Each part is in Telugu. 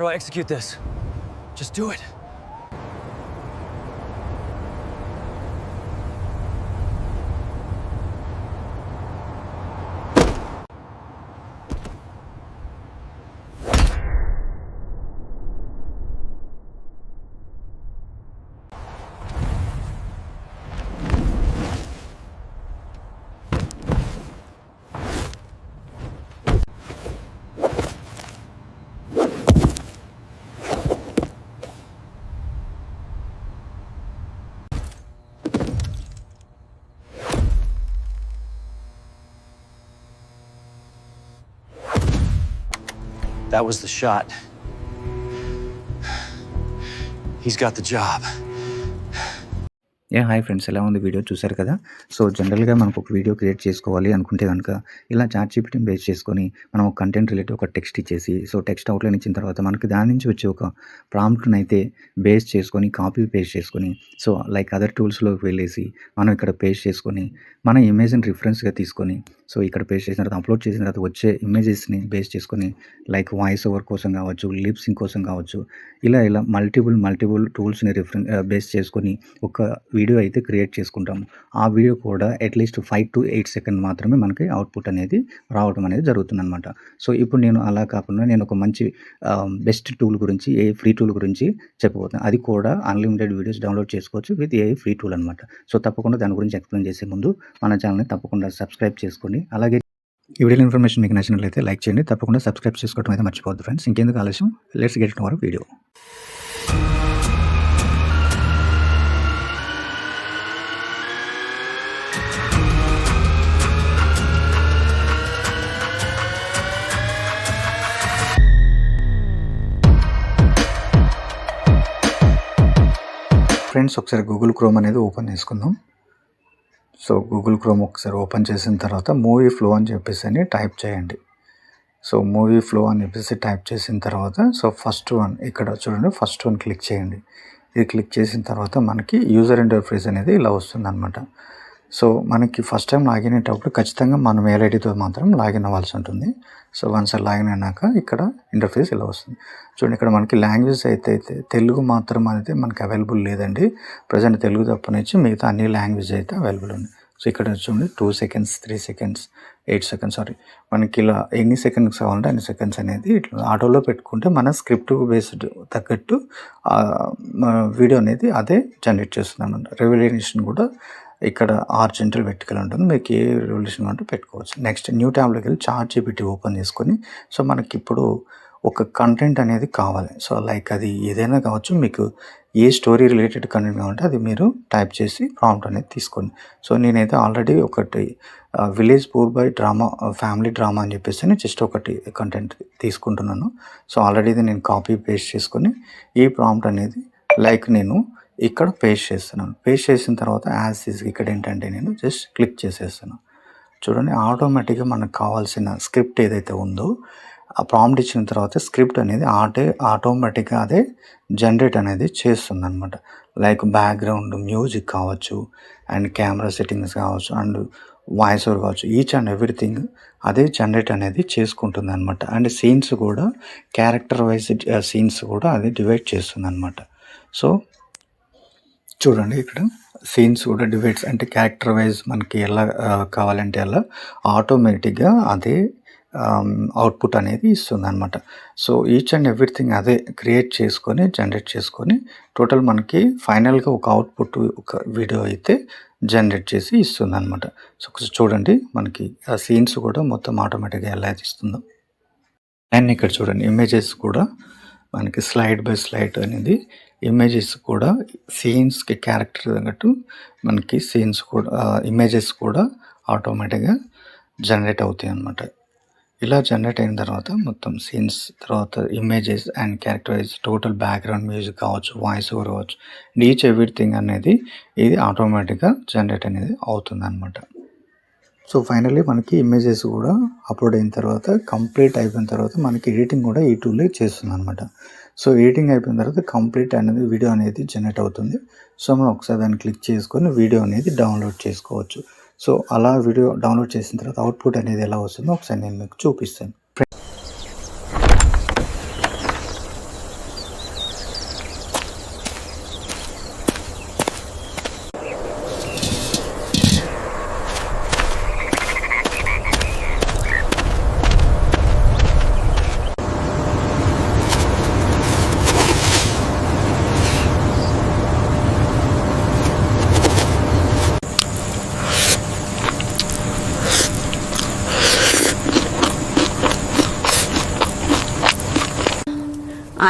How do I execute this? Just do it. That was the shot. He's got the job. ఏ హాయ్ ఫ్రెండ్స్ ఎలా ఉంది వీడియో చూసారు కదా సో జనరల్గా మనకు ఒక వీడియో క్రియేట్ చేసుకోవాలి అనుకుంటే కనుక ఇలా చాట్ జీపీటీని బేస్ చేసుకొని మనం ఒక కంటెంట్ రిలేటివ్ ఒక టెక్స్ట్ ఇచ్చేసి సో టెక్స్ట్ అవుట్లైన్ ఇచ్చిన తర్వాత మనకి దాని నుంచి వచ్చే ఒక ప్రాంప్ట్ని అయితే బేస్ చేసుకొని కాపీ పేస్ట్ చేసుకొని సో లైక్ అదర్ టూల్స్లోకి వెళ్ళేసి మనం ఇక్కడ పేస్ట్ చేసుకొని మన ఇమేజ్ని రిఫరెన్స్గా తీసుకొని సో ఇక్కడ పేస్ట్ చేసిన తర్వాత అప్లోడ్ చేసిన తర్వాత వచ్చే ఇమేజెస్ని బేస్ చేసుకొని లైక్ వాయిస్ ఓవర్ కోసం కావచ్చు లిప్సింగ్ కోసం కావచ్చు ఇలా ఇలా మల్టిపుల్ మల్టిపుల్ టూల్స్ని రిఫరెన్ బేస్ చేసుకొని ఒక వీడియో అయితే క్రియేట్ చేసుకుంటాము. ఆ వీడియో కూడా at least five to eight second మాత్రమే మనకి అవుట్పుట్ అనేది రావడం అనేది జరుగుతుంది అనమాట సో ఇప్పుడు నేను అలా కాకుండా నేను ఒక మంచి um, బెస్ట్ టూల్ గురించి ఏ ఫ్రీ టూల్ గురించి చెప్పబోతున్నాను అది కూడా అన్లిమిటెడ్ వీడియోస్ డౌన్లోడ్ చేసుకోవచ్చు విత్ ఏ ఫ్రీ టూల్ అనమాట సో తప్పకుండా దాని గురించి ఎక్స్ప్లెయిన్ చేసే ముందు మన ఛానల్ని తప్పకుండా సబ్స్క్రైబ్ చేసుకోండి అలాగే ఈ వీడియో ఇన్ఫర్మేషన్ మీకు నచ్చినట్లయితే లైక్ చేయండి. తప్పకుండా సబ్స్క్రైబ్ చేసుకోవడం అయితే మర్చిపోద్దు ఫ్రెండ్స్. ఇంకెందుకు ఆలస్యం? Let's get our video friends ఒకసారి గూగుల్ క్రోమ్ అనేది ఓపెన్ చేసుకుందాం. సో గూగుల్ క్రోమ్ ఒకసారి ఓపెన్ చేసిన తర్వాత మూవీ ఫ్లో అని చెప్పేసి అని టైప్ చేయండి. సో మూవీ ఫ్లో అని చెప్పేసి టైప్ చేసిన తర్వాత సో ఫస్ట్ వన్ ఇక్కడ చూడండి ఫస్ట్ వన్ క్లిక్ చేయండి. ఇది క్లిక్ చేసిన తర్వాత మనకి యూజర్ ఇంటర్ఫేస్ అనేది ఇలా వస్తుంది అనమాట సో మనకి ఫస్ట్ టైం లాగిన్ అయ్యేటప్పుడు ఖచ్చితంగా మన మెయిల్ ఐడితో మాత్రం లాగిన్ అవ్వాల్సి ఉంటుంది. సో వన్స్ లాగిన్ అయినాక ఇక్కడ ఇంటర్ఫేస్ ఇలా వస్తుంది. చూడండి ఇక్కడ మనకి లాంగ్వేజ్ అయితే అయితే తెలుగు మాత్రం అయితే మనకి అవైలబుల్ లేదండి. ప్రజెంట్ తెలుగు తప్పనిచ్చి మిగతా అన్ని లాంగ్వేజ్ అయితే అవైలబుల్ ఉంది సో ఇక్కడ చూడండి two seconds three seconds eight seconds sorry మనకి ఇలా ఎన్ని సెకండ్స్ కావాలంటే అన్ని సెకండ్స్ అనేది ఇట్లా ఆటోలో పెట్టుకుంటే మన స్క్రిప్ట్ బేస్డ్ తగ్గట్టు వీడియో అనేది అదే జనరేట్ చేస్తుంది అనమాట రెవల్యూషన్ కూడా ఇక్కడ ఆరు జంటలు వెర్టికల్ ఉంటుంది. మీకు ఏ రెవల్యూషన్ అంటే పెట్టుకోవచ్చు. నెక్స్ట్ న్యూ ట్యాబ్లోకి వెళ్ళి చార్ట్ జీపీటీ ఓపెన్ చేసుకొని సో మనకి ఇప్పుడు ఒక కంటెంట్ అనేది కావాలి. సో లైక్ అది ఏదైనా కావచ్చు మీకు ఏ స్టోరీ రిలేటెడ్ కంటెంట్ కావాలంటే అది మీరు టైప్ చేసి ప్రాంప్ట్ అనేది తీసుకోండి. సో నేనైతే ఆల్రెడీ ఒకటి village poor by drama family drama అని చెప్పేసి నేను జస్ట్ ఒకటి కంటెంట్ తీసుకుంటున్నాను. సో ఆల్రెడీ ఇది నేను కాపీ పేస్ట్ చేసుకొని ఈ ప్రాంప్ట్ అనేది లైక్ నేను ఇక్కడ పేస్ట్ చేస్తున్నాను. పేస్ట్ చేసిన తర్వాత యాజ్ ఈజ్ ఇక్కడ ఏంటంటే నేను జస్ట్ క్లిక్ చేసేస్తాను. చూడండి ఆటోమేటిక్గా మనకు కావాల్సిన స్క్రిప్ట్ ఏదైతే ఉందో ఆ ప్రాంప్ట్ ఇచ్చిన తర్వాత స్క్రిప్ట్ అనేది ఆటే ఆటోమేటిక్గా అదే జనరేట్ అనేది చేస్తుంది అనమాట లైక్ బ్యాక్గ్రౌండ్ మ్యూజిక్ కావచ్చు అండ్ కెమెరా సెట్టింగ్స్ కావచ్చు అండ్ వాయిస్ ఓవర్ కావచ్చు ఈచ్ అండ్ ఎవ్రీథింగ్ అదే జనరేట్ అనేది చేసుకుంటుంది అనమాట అండ్ సీన్స్ కూడా క్యారెక్టర్ వైజ్ సీన్స్ కూడా అది డివైడ్ చేస్తుంది అనమాట సో చూడండి ఇక్కడ సీన్స్ కూడా డివైడ్స్ అంటే క్యారెక్టర్ వైజ్ మనకి ఎలా కావాలంటే అలా ఆటోమేటిక్గా అదే అవుట్పుట్ అనేది ఇస్తుంది అనమాట సో ఈచ్ అండ్ ఎవ్రీథింగ్ అదే క్రియేట్ చేసుకొని జనరేట్ చేసుకొని టోటల్ మనకి ఫైనల్గా ఒక అవుట్పుట్ ఒక వీడియో అయితే జనరేట్ చేసి ఇస్తుంది అనమాట సో ఒకసారి చూడండి మనకి ఆ సీన్స్ కూడా మొత్తం ఆటోమేటిక్గా ఎలా ఇస్తుందో అండ్ ఇక్కడ చూడండి ఇమేజెస్ కూడా మనకి స్లైడ్ బై స్లైడ్ అనేది ఇమేజెస్ కూడా సీన్స్కి క్యారెక్టర్ తగ్గట్టు మనకి సీన్స్ కూడా ఇమేజెస్ కూడా ఆటోమేటిక్గా జనరేట్ అవుతాయి అన్నమాట. ఇలా జనరేట్ అయిన తర్వాత మొత్తం సీన్స్ తర్వాత images and characterize total background music కావచ్చు వాయిస్ ఓవర్ కావచ్చు ఈచ్ ఎవ్రీథింగ్ అనేది ఇది ఆటోమేటిక్గా జనరేట్ అనేది అవుతుంది అనమాట సో ఫైనల్లీ మనకి ఇమేజెస్ కూడా అప్లోడ్ అయిన తర్వాత కంప్లీట్ అయిపోయిన తర్వాత మనకి ఎడిటింగ్ కూడా ఈ టూలే చేస్తుంది అనమాట సో ఎడిటింగ్ అయిపోయిన తర్వాత కంప్లీట్ అనేది వీడియో అనేది జనరేట్ అవుతుంది. సో మనం ఒకసారి దాన్ని క్లిక్ చేసుకొని వీడియో అనేది డౌన్లోడ్ చేసుకోవచ్చు. సో అలా వీడియో డౌన్లోడ్ చేసిన తర్వాత అవుట్పుట్ అనేది ఎలా వస్తుందో ఒకసారి నేను మీకు చూపిస్తాను.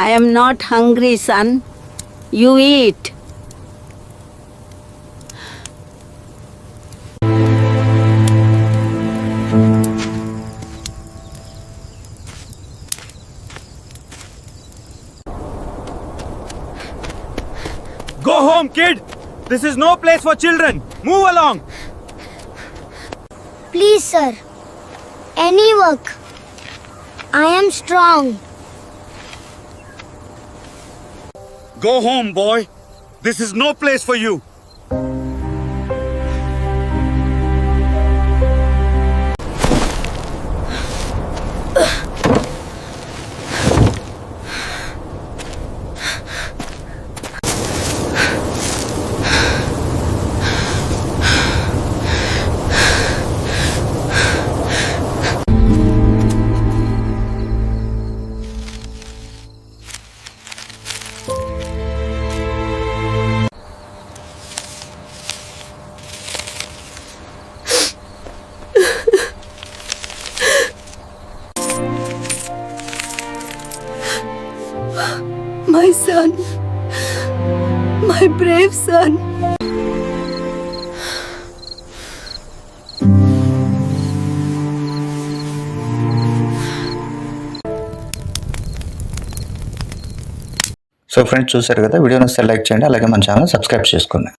I am not hungry, son. You eat. Go home, kid! This is no place for children! Move along! Please, sir. Any work. I am strong. Go home, boy! This is no place for you! My brave son. So friends చూసారు కదా వీడియోని లైక్ చేయండి అలాగే మన ఛానల్ సబ్స్క్రైబ్ చేసుకోండి